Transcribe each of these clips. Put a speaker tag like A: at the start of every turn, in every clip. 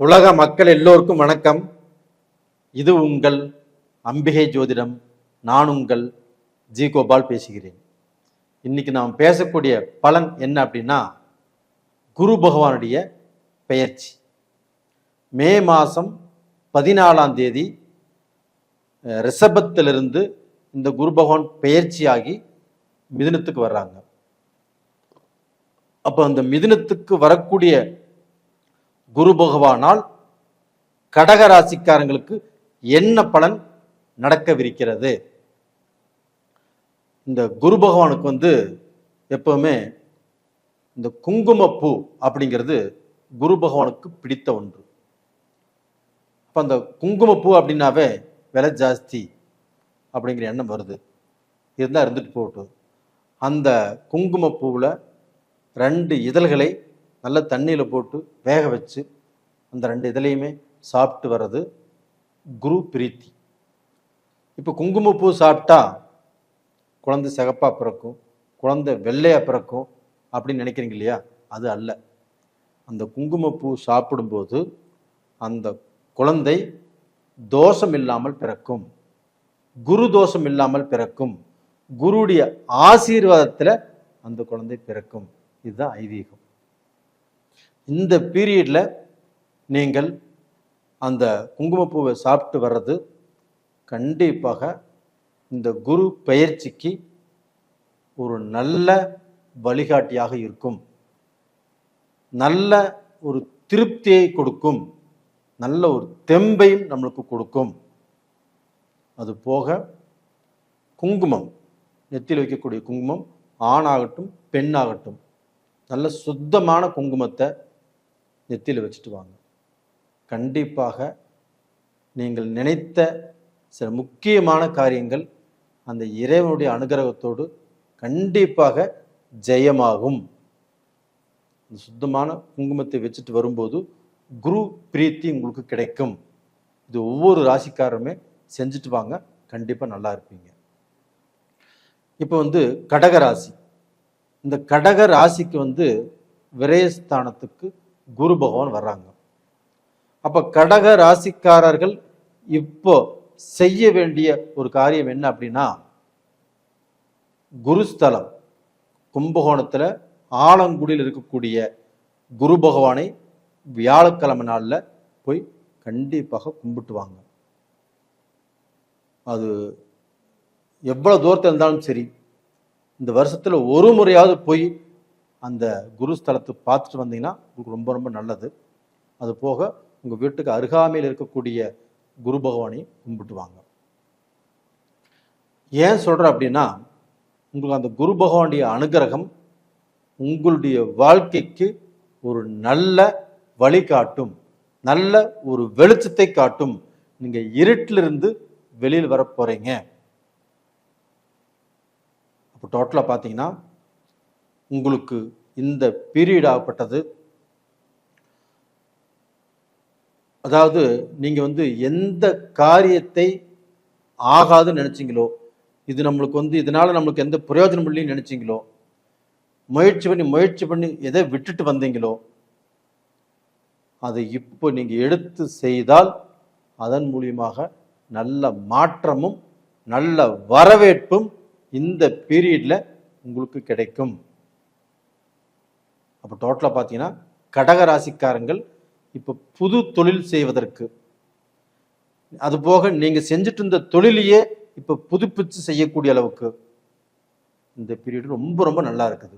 A: உலக மக்கள் எல்லோருக்கும் வணக்கம். இது உங்கள் அம்பிகை ஜோதிடம். நான் உங்கள் ஜி கோபால் பேசுகிறேன். இன்னைக்கு நாம் பேசக்கூடிய பலன் என்ன அப்படின்னா குரு பகவானுடைய பெயர்ச்சி. மே மாதம் பதினாலாம் தேதி ரிஷபத்திலிருந்து இந்த குரு பகவான் பெயர்ச்சியாகி மிதுனத்துக்கு வர்றாங்க. அப்போ அந்த மிதுனத்துக்கு வரக்கூடிய குரு பகவானால் கடக ராசிக்காரங்களுக்கு என்ன பலன் நடக்கவிருக்கிறது? இந்த குரு பகவானுக்கு வந்து எப்பவுமே இந்த குங்குமப்பூ அப்படிங்கிறது குரு பகவானுக்கு பிடித்த ஒன்று. இப்போ அந்த குங்குமப்பூ அப்படின்னாவே விலை ஜாஸ்தி அப்படிங்கிற எண்ணம் வருது. இருந்தால் இருந்துட்டு போகட்டும். அந்த குங்குமப்பூவில் ரெண்டு இதழ்களை நல்ல தண்ணியில் போட்டு வேக வச்சு அந்த ரெண்டு இதுலேயுமே சாப்பிட்டு வர்றது குரு பிரீத்தி. இப்போ குங்குமப்பூ சாப்பிட்டா குழந்தை சிகப்பாக பிறக்கும் குழந்தை வெள்ளையாக பிறக்கும் அப்படின்னு நினைக்கிறீங்க இல்லையா? அது அல்ல. அந்த குங்குமப்பூ சாப்பிடும்போது அந்த குழந்தை தோஷம் இல்லாமல் பிறக்கும். குரு தோஷம் இல்லாமல் பிறக்கும். குருடைய ஆசீர்வாதத்தில் அந்த குழந்தை பிறக்கும். இதுதான் ஐதீகம். இந்த பீரியடில் நீங்கள் அந்த குங்குமப்பூவை சாப்பிட்டு வர்றது கண்டிப்பாக இந்த குரு பயிற்சிக்கு ஒரு நல்ல வழிகாட்டியாக இருக்கும். நல்ல ஒரு திருப்தியை கொடுக்கும். நல்ல ஒரு தெம்பையும் நம்மளுக்கு கொடுக்கும். அது போக குங்குமம் நெத்தியில் வைக்கக்கூடிய குங்குமம் ஆணாகட்டும் பெண்ணாகட்டும் நல்ல சுத்தமான குங்குமத்தை நெத்தியில் வச்சுட்டு வாங்க. கண்டிப்பாக நீங்கள் நினைத்த சில முக்கியமான காரியங்கள் அந்த இறைவனுடைய அனுகிரகத்தோடு கண்டிப்பாக ஜெயமாகும். சுத்தமான குங்குமத்தை வச்சுட்டு வரும்போது குரு பிரீத்தி உங்களுக்கு கிடைக்கும். இது ஒவ்வொரு ராசிக்காரருமே செஞ்சுட்டு வாங்க. கண்டிப்பாக நல்லா இருப்பீங்க. இப்போ வந்து கடக ராசி. இந்த கடக ராசிக்கு வந்து விரயஸ்தானத்துக்கு குரு பகவான் வர்றாங்க. அப்போ கடக ராசிக்காரர்கள் இப்போ செய்ய வேண்டிய ஒரு காரியம் என்ன அப்படின்னா குருஸ்தலம் கும்பகோணத்தில் ஆலங்குடியில் இருக்கக்கூடிய குரு பகவானை வியாழக்கிழமை நாளில் போய் கண்டிப்பாக கும்பிட்டு வாங்க அது எவ்வளோ தூரத்தில் இருந்தாலும் சரி இந்த வருஷத்தில் ஒரு முறையாவது போய் அந்த குரு ஸ்தலத்தை பார்த்துட்டு வந்தீங்கன்னா உங்களுக்கு ரொம்ப ரொம்ப நல்லது. அது போக உங்கள் வீட்டுக்கு அருகாமையில் இருக்கக்கூடிய குரு பகவானையும் கும்பிட்டு வாங்க. ஏன் சொல்கிறேன் அப்படின்னா உங்களுக்கு அந்த குரு பகவானுடைய அனுகிரகம் உங்களுடைய வாழ்க்கைக்கு ஒரு நல்ல வழிகாட்டும் நல்ல ஒரு வெளிச்சத்தை காட்டும். நீங்கள் இருட்டிலிருந்து வெளியில் வர போகிறீங்க அப்போ டோட்டலாக பார்த்தீங்கன்னா உங்களுக்கு இந்த பீரியட் ஆகப்பட்டது. அதாவது நீங்கள் வந்து எந்த காரியத்தை ஆகாதுன்னு நினச்சிங்களோ இது நம்மளுக்கு வந்து இதனால் நம்மளுக்கு எந்த பிரயோஜனம் இல்லைன்னு நினச்சிங்களோ முயற்சி பண்ணி முயற்சி பண்ணி எதை விட்டுட்டு வந்தீங்களோ அதை இப்போ நீங்கள் எடுத்து செய்தால் அதன் மூலியமாக நல்ல மாற்றமும் நல்ல வரவேற்பும் இந்த பீரியடில் உங்களுக்கு கிடைக்கும். அப்போ டோட்டலாக பார்த்தீங்கன்னா கடக ராசிக்காரங்கள் இப்போ புது தொழில் செய்வதற்கு. அது போக நீங்கள் செஞ்சுட்டு இருந்த தொழிலையே இப்போ புதுப்பிச்சு செய்யக்கூடிய அளவுக்கு இந்த பீரியட் ரொம்ப ரொம்ப நல்லா இருக்குது.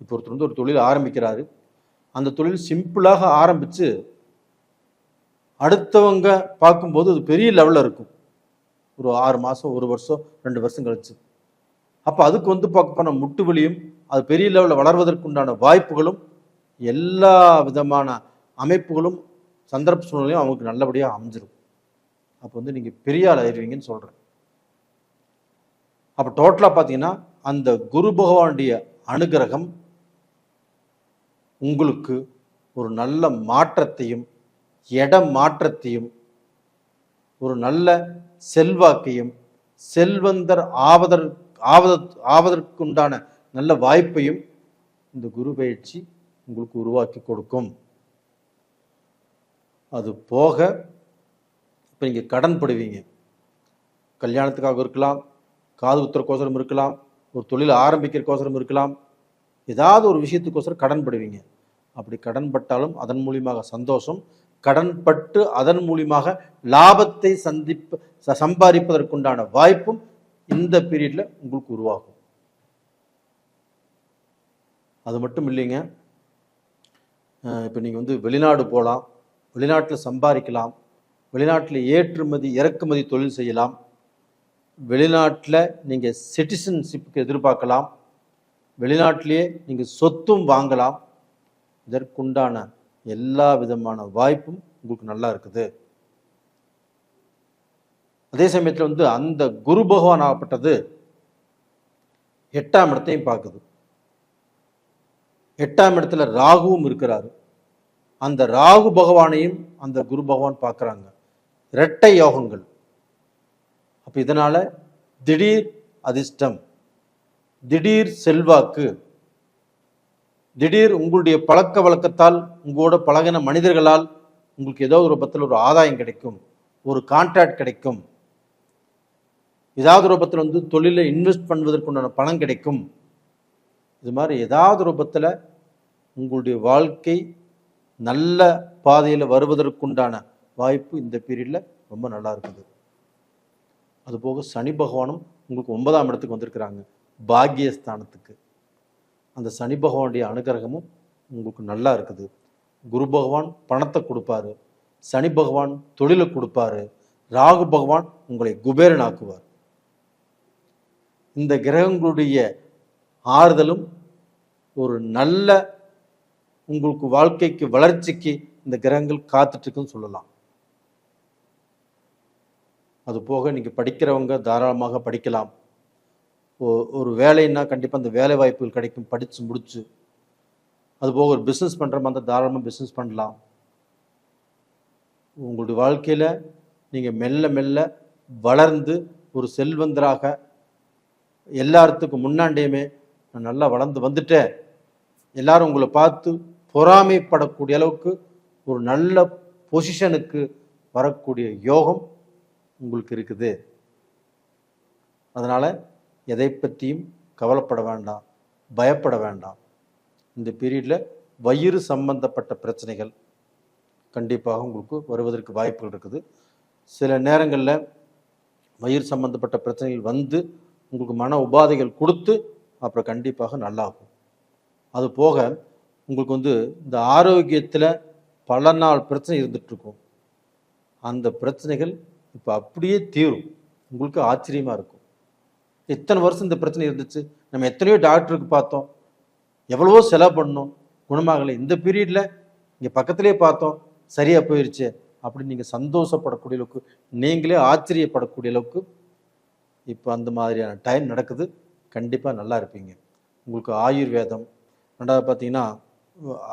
A: இப்போ ஒருத்தர் வந்து ஒரு தொழில் ஆரம்பிக்கிறாரு. அந்த தொழில் சிம்பிளாக ஆரம்பித்து அடுத்தவங்க பார்க்கும்போது அது பெரிய லெவலில் இருக்கும். ஒரு ஆறு மாதம் ஒரு வருஷம் ரெண்டு வருஷம் கழிச்சு. அப்போ அதுக்கு வந்து பார்க்க போனால் முட்டு வலியும் அது பெரிய லெவலில் வளர்வதற்குண்டான வாய்ப்புகளும் எல்லா விதமான அமைப்புகளும் சந்தர்ப்ப சூழ்நிலையும் அவங்களுக்கு நல்லபடியாக அமைஞ்சிரும். அப்போ வந்து நீங்கள் பெரிய ஆள் ஆயிடுவீங்கன்னு சொல்கிறேன் அப்போ டோட்டலாக பார்த்தீங்கன்னா அந்த குரு பகவானுடைய அனுகிரகம் உங்களுக்கு ஒரு நல்ல மாற்றத்தையும் இட மாற்றத்தையும் ஒரு நல்ல செல்வாக்கையும் செல்வந்தர் ஆவதற் ஆவத ஆவதற்குண்டான நல்ல வாய்ப்பையும் இந்த குரு பயிற்சி உங்களுக்கு உருவாக்கி கொடுக்கும். அது போக இப்போ நீங்கள் கடன் படுவீங்க. கல்யாணத்துக்காக இருக்கலாம் காது குத்துறக்கோசரம் இருக்கலாம் ஒரு தொழில் ஆரம்பிக்கிறக்கோசரம் இருக்கலாம் ஏதாவது ஒரு விஷயத்துக்கோசரம் கடன் படுவீங்க. அப்படி கடன் பட்டாலும் அதன் மூலியமாக சந்தோஷம் கடன் பட்டு அதன் மூலியமாக லாபத்தை சந்திப்பு ச- சம்பாதிப்பதற்குண்டான வாய்ப்பும் இந்த பீரியடில் உங்களுக்கு உருவாகும். அது மட்டும் இல்லைங்க. இப்போ நீங்கள் வந்து வெளிநாடு போகலாம் வெளிநாட்டில் சம்பாதிக்கலாம் வெளிநாட்டில் ஏற்றுமதி இறக்குமதி தொழில் செய்யலாம் வெளிநாட்டில் நீங்கள் சிட்டிசன்ஷிப்புக்கு எதிர்பார்க்கலாம் வெளிநாட்டிலேயே நீங்கள் சொத்தும் வாங்கலாம். இதற்குண்டான எல்லா விதமான வாய்ப்பும் உங்களுக்கு நல்லா இருக்குது. அதே சமயத்தில் வந்து அந்த குரு பகவான் ஆகப்பட்டது எட்டாம் இடத்தையும் பார்க்குது. எட்டாம் இடத்துல ராகுவும் இருக்கிறார். அந்த ராகு பகவானையும் அந்த குரு பகவான் பார்க்குறாங்க. இரட்டை யோகங்கள். அப்போ இதனால் திடீர் அதிர்ஷ்டம் திடீர் செல்வாக்கு திடீர் உங்களுடைய பழக்க வழக்கத்தால் உங்களோட பழகின மனிதர்களால் உங்களுக்கு ஏதோ ஒரு ரூபத்தில் ஒரு ஆதாயம் கிடைக்கும் ஒரு கான்ட்ராக்ட் கிடைக்கும். ஏதாவது ரூபத்தில் வந்து தொழிலை இன்வெஸ்ட் பண்ணுவதற்குண்டான பணம் கிடைக்கும். இது மாதிரி ஏதாவது ரூபத்தில் உங்களுடைய வாழ்க்கை நல்ல பாதையில் வருவதற்குண்டான வாய்ப்பு இந்த பீரியடில் ரொம்ப நல்லா இருக்குது. அதுபோக சனி பகவானும் உங்களுக்கு ஒன்பதாம் இடத்துக்கு வந்திருக்கிறாங்க. பாக்கியஸ்தானத்துக்கு அந்த சனி பகவானுடைய அனுகிரகமும் உங்களுக்கு நல்லா இருக்குது. குரு பகவான் பணத்தை கொடுப்பாரு. சனி பகவான் தொழிலை கொடுப்பாரு. ராகு பகவான் உங்களை குபேரன் ஆக்குவார் இந்த கிரகங்களுடைய ஆறுதலும் ஒரு நல்ல உங்களுக்கு வாழ்க்கைக்கு வளர்ச்சிக்கு இந்த கிரகங்கள் காத்துட்டு இருக்குன்னு சொல்லலாம். அது போக நீங்கள் படிக்கிறவங்க தாராளமாக படிக்கலாம். ஒ- ஒரு வேலைன்னா கண்டிப்பாக அந்த வேலை வாய்ப்புகள் கிடைக்கும் படித்து முடிச்சு. அது போக ஒரு பிஸ்னஸ் பண்ணுற மாதிரி தாராளமாக பிஸ்னஸ் பண்ணலாம். உங்களுடைய வாழ்க்கையில் நீங்கள் மெல்ல மெல்ல வளர்ந்து ஒரு செல்வந்தராக எல்லாத்துக்கும் முன்னாண்டியுமே நான் நல்லா வளர்ந்து வந்துட்டேன். எல்லாரும் உங்களை பார்த்து பொறாமைப்படக்கூடிய அளவுக்கு ஒரு நல்ல பொசிஷனுக்கு வரக்கூடிய யோகம் உங்களுக்கு இருக்குது. அதனால் எதை பற்றியும் கவலைப்பட வேண்டாம் பயப்பட வேண்டாம். இந்த பீரியடில் வயிறு சம்பந்தப்பட்ட பிரச்சனைகள் கண்டிப்பாக உங்களுக்கு வருவதற்கு வாய்ப்புகள் இருக்குது. சில நேரங்களில் வயிறு சம்பந்தப்பட்ட பிரச்சனைகள் வந்து உங்களுக்கு மன உபாதைகள் கொடுத்து அப்புறம் கண்டிப்பாக நல்லாகும். அது போக உங்களுக்கு வந்து இந்த ஆரோக்கியத்தில் பல நாள் பிரச்சனை இருந்துகிட்ருக்கும் அந்த பிரச்சனைகள் இப்போ அப்படியே தீரும். உங்களுக்கு ஆச்சரியமாக இருக்கும். எத்தனை வருஷம் இந்த பிரச்சனை இருந்துச்சு? நம்ம எத்தனையோ டாக்டருக்கு பார்த்தோம். எவ்வளவோ செலவு பண்ணோம். குணமாகலை. இந்த பீரியடில் இங்கே பக்கத்துலேயே பார்த்தோம். சரியாக போயிருச்சு அப்படின்னு நீங்கள் சந்தோஷப்படக்கூடிய அளவுக்கு நீங்களே ஆச்சரியப்படக்கூடிய அளவுக்கு இப்போ அந்த மாதிரியான டைம் நடக்குது. கண்டிப்பாக நல்லா இருப்பீங்க. உங்களுக்கு ஆயுர்வேதம். ரெண்டாவது பார்த்தீங்கன்னா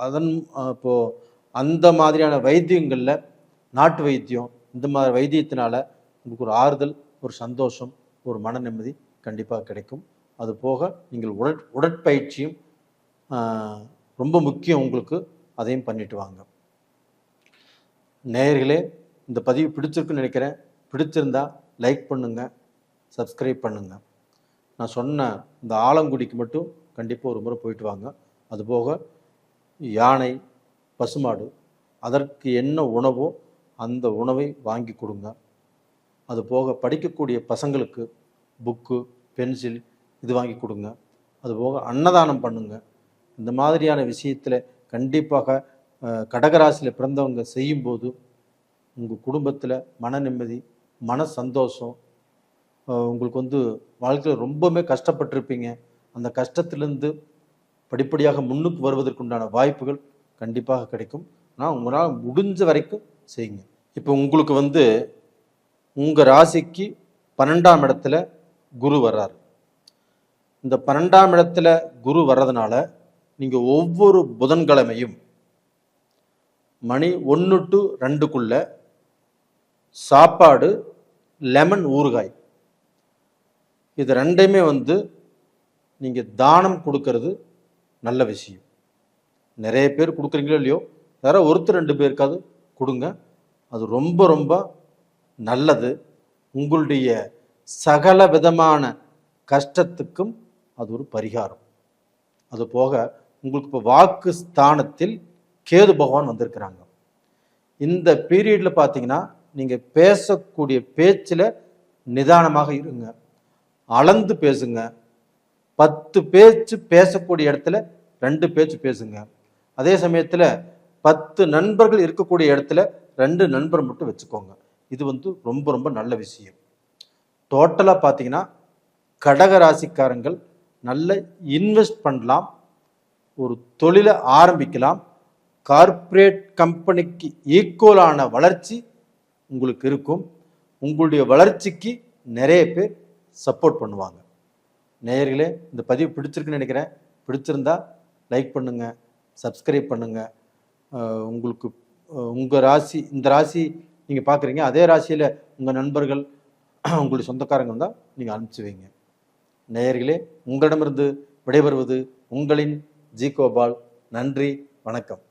A: அதன் இப்போது அந்த மாதிரியான வைத்தியங்களில் நாட்டு வைத்தியம் இந்த மாதிரி வைத்தியத்தினால உங்களுக்கு ஒரு ஆறுதல் ஒரு சந்தோஷம் ஒரு மன நிம்மதி கண்டிப்பாக கிடைக்கும். அது போக நீங்கள் உடற் உடற்பயிற்சியும் ரொம்ப முக்கியம் உங்களுக்கு அதையும் பண்ணிட்டு வாங்க. நேயர்களே இந்த பதிவு பிடிச்சிருக்குன்னு நினைக்கிறேன். பிடிச்சிருந்தா லைக் பண்ணுங்க சப்ஸ்கிரைப் பண்ணுங்க. நான் சொன்ன இந்த ஆலங்குடிக்கு மட்டும் கண்டிப்பாக ஒரு முறை போயிட்டு வாங்க. அதுபோக யானை பசுமாடு அதற்கு என்ன உணவோ அந்த உணவை வாங்கி கொடுங்க. அது போக படிக்கக்கூடிய பசங்களுக்கு புக்கு பென்சில் இது வாங்கி கொடுங்க. அது போக அன்னதானம் பண்ணுங்க. இந்த மாதிரியான விஷயத்தில் கண்டிப்பாக கடகராசியில் பிறந்தவங்க செய்யும்போது உங்கள் குடும்பத்தில் மன நிம்மதி மன சந்தோஷம் உங்களுக்கு வந்து வாழ்க்கையில் ரொம்பவுமே கஷ்டப்பட்டிருப்பீங்க. அந்த கஷ்டத்துலேருந்து படிப்படியாக முன்னுக்கு வருவதற்குண்டான வாய்ப்புகள் கண்டிப்பாக கிடைக்கும். ஆனால் உங்களால் முடிஞ்ச வரைக்கும் செய்யுங்க. இப்போ உங்களுக்கு வந்து உங்கள் ராசிக்கு பன்னெண்டாம் இடத்துல குரு வர்றார். இந்த பன்னெண்டாம் இடத்துல குரு வர்றதுனால நீங்கள் ஒவ்வொரு புதன்கிழமையும் மணி ஒன்று டு ரெண்டுக்குள்ள சாப்பாடு லெமன் ஊறுகாய். இது ரெண்டையுமே வந்து நீங்கள் தானம் கொடுக்கறது நல்ல விஷயம். நிறைய பேர் கொடுக்குறீங்களோ இல்லையோ? வேற ஒருத்தர் ரெண்டு பேருக்காவது கொடுங்க. அது ரொம்ப ரொம்ப நல்லது. உங்களுடைய சகல விதமான கஷ்டத்துக்கும் அது ஒரு பரிகாரம். அது போக உங்களுக்கு இப்போ வாக்கு ஸ்தானத்தில் கேது பகவான் வந்திருக்கிறாங்க. இந்த பீரியடில் பார்த்தீங்கன்னா நீங்கள் பேசக்கூடிய பேச்சில் நிதானமாக இருங்க. அளந்து பேசுங்க. பத்து பேச்சு பேசக்கூடிய இடத்துல ரெண்டு பேச்சு பேசுங்க. அதே சமயத்தில் பத்து நண்பர்கள் இருக்கக்கூடிய இடத்துல ரெண்டு நண்பர் மட்டும் வச்சுக்கோங்க. இது வந்து ரொம்ப ரொம்ப நல்ல விஷயம். டோட்டலாக பார்த்தீங்கன்னா கடக ராசிக்காரங்கள் நல்ல இன்வெஸ்ட் பண்ணலாம். ஒரு தொழிலை ஆரம்பிக்கலாம். கார்ப்பரேட் கம்பெனிக்கு ஈக்குவலான வளர்ச்சி உங்களுக்கு இருக்கும். உங்களுடைய வளர்ச்சிக்கு நிறைய பேர் சப்போர்ட் பண்ணுவாங்க. நேயர்களே இந்த பதிவு பிடிச்சிருக்குன்னு நினைக்கிறேன். பிடிச்சிருந்தா லைக் பண்ணுங்கள் சப்ஸ்கிரைப் பண்ணுங்கள் உங்களுக்கு உங்கள் ராசி இந்த ராசி நீங்கள் பார்க்குறீங்க அதே ராசியில் உங்கள் நண்பர்கள் உங்களுடைய சொந்தக்காரங்க இருந்தால் நீங்கள் அனுப்பிச்சு வைங்க. நேயர்களே உங்களிடமிருந்து விடைபெறுவது உங்களின் ஜி கோபால் நன்றி வணக்கம்.